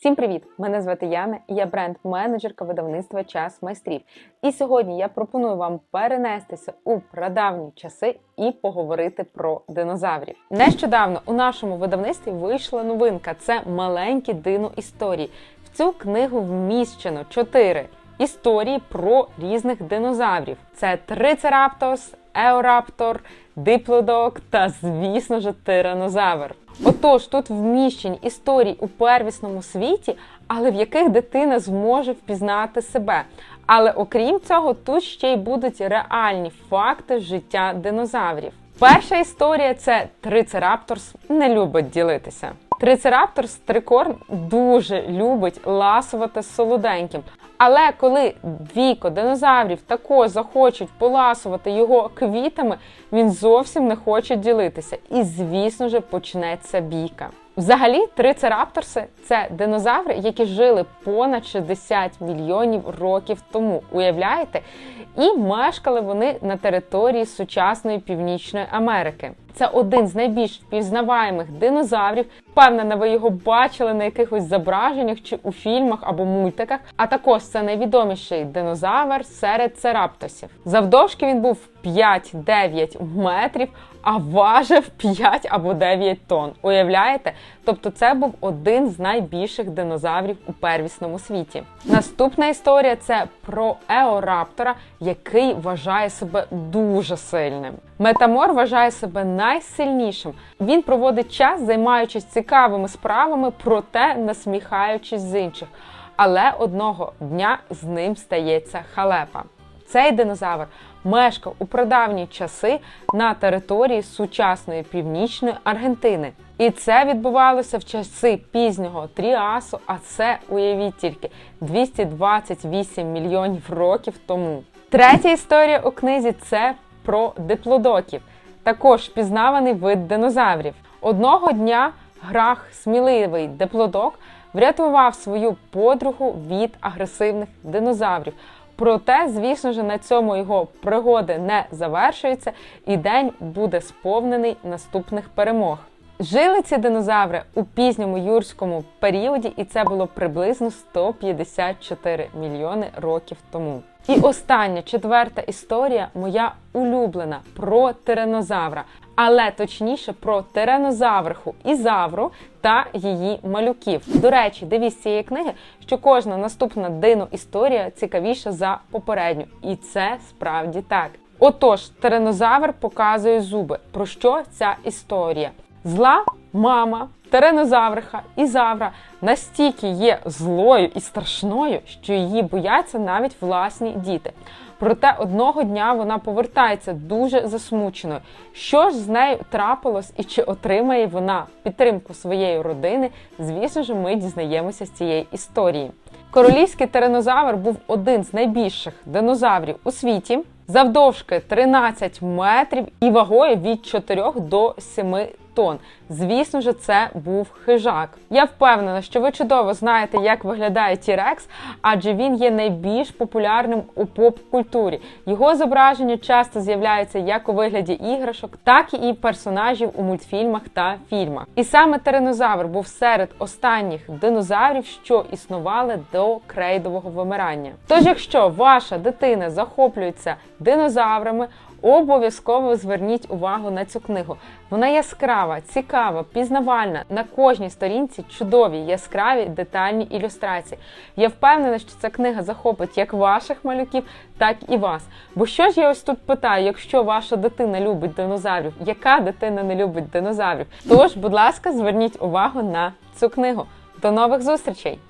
Всім привіт! Мене звати Яна і я бренд-менеджерка видавництва Час майстрів. І сьогодні я пропоную вам перенестися у прадавні часи і поговорити про динозаврів. Нещодавно у нашому видавництві вийшла новинка: це маленькі дино історії. В цю книгу вміщено чотири історії про різних динозаврів: це Трицераптос, Еораптор, Диплодок та, звісно ж, тиранозавр. Отож, тут вміщені історії у первісному світі, але в яких дитина зможе впізнати себе. Але окрім цього, тут ще й будуть реальні факти життя динозаврів. Перша історія це Трицерапторс не любить ділитися. Трицерапторс трикорн дуже любить ласувати солоденьким. Але коли двійко динозаврів також захочуть поласувати його квітами, він зовсім не хоче ділитися. І, звісно ж, почнеться бійка. Взагалі, трицерапторси це динозаври, які жили понад 60 мільйонів років тому. Уявляєте? І мешкали вони на території сучасної Північної Америки. Це один з найбільш впізнаваємих динозаврів. Впевнена, ви його бачили на якихось зображеннях чи у фільмах або мультиках. А також це найвідоміший динозавр серед цераптосів. Завдовжки він був 5-9 метрів, а важив 5 або 9 тонн. Уявляєте? Тобто це був один з найбільших динозаврів у первісному світі. Наступна історія це про еораптора, який вважає себе дуже сильним. Метамор вважає себе найсильнішим. Він проводить час, займаючись цікавими справами, проте насміхаючись з інших. Але одного дня з ним стається халепа. Цей динозавр мешкав у прадавні часи на території сучасної північної Аргентини. І це відбувалося в часи пізнього тріасу, а це уявіть тільки 228 мільйонів років тому. Третя історія у книзі це про диплодоків, також пізнаваний вид динозаврів. Одного дня грах сміливий диплодок врятував свою подругу від агресивних динозаврів. Проте, звісно ж, на цьому його пригоди не завершуються, і день буде сповнений наступних перемог. Жили ці динозаври у пізньому юрському періоді, і це було приблизно 154 мільйони років тому. І остання четверта історія, моя улюблена про тиранозавра, але точніше про тиранозавриху і завру та її малюків. До речі, дивіться цієї книги, що кожна наступна дино історія цікавіша за попередню, і це справді так. Отож, тиранозавр показує зуби. Про що ця історія? Зла мама тиранозавриха і завра настільки є злою і страшною, що її бояться навіть власні діти. Проте одного дня вона повертається дуже засмученою. Що ж з нею трапилось і чи отримає вона підтримку своєї родини? Звісно ж, ми дізнаємося з цієї історії. Королівський тиранозавр був один з найбільших динозаврів у світі, завдовжки 13 метрів і вагою від 4 до 7 тонн. Звісно ж, це був хижак. Я впевнена, що ви чудово знаєте, як виглядає Тірекс, адже він є найбільш популярним у поп-культурі. Його зображення часто з'являються як у вигляді іграшок, так і персонажів у мультфільмах та фільмах. І саме тиранозавр був серед останніх динозаврів, що існували до крейдового вимирання. Тож, якщо ваша дитина захоплюється динозаврами, Обов'язково зверніть увагу на цю книгу. Вона яскрава, цікава, пізнавальна. На кожній сторінці чудові, яскраві, детальні ілюстрації. Я впевнена, що ця книга захопить як ваших малюків, так і вас. Бо що ж я ось тут питаю, якщо ваша дитина любить динозаврів, яка дитина не любить динозаврів? Тож, будь ласка, зверніть увагу на цю книгу. До нових зустрічей!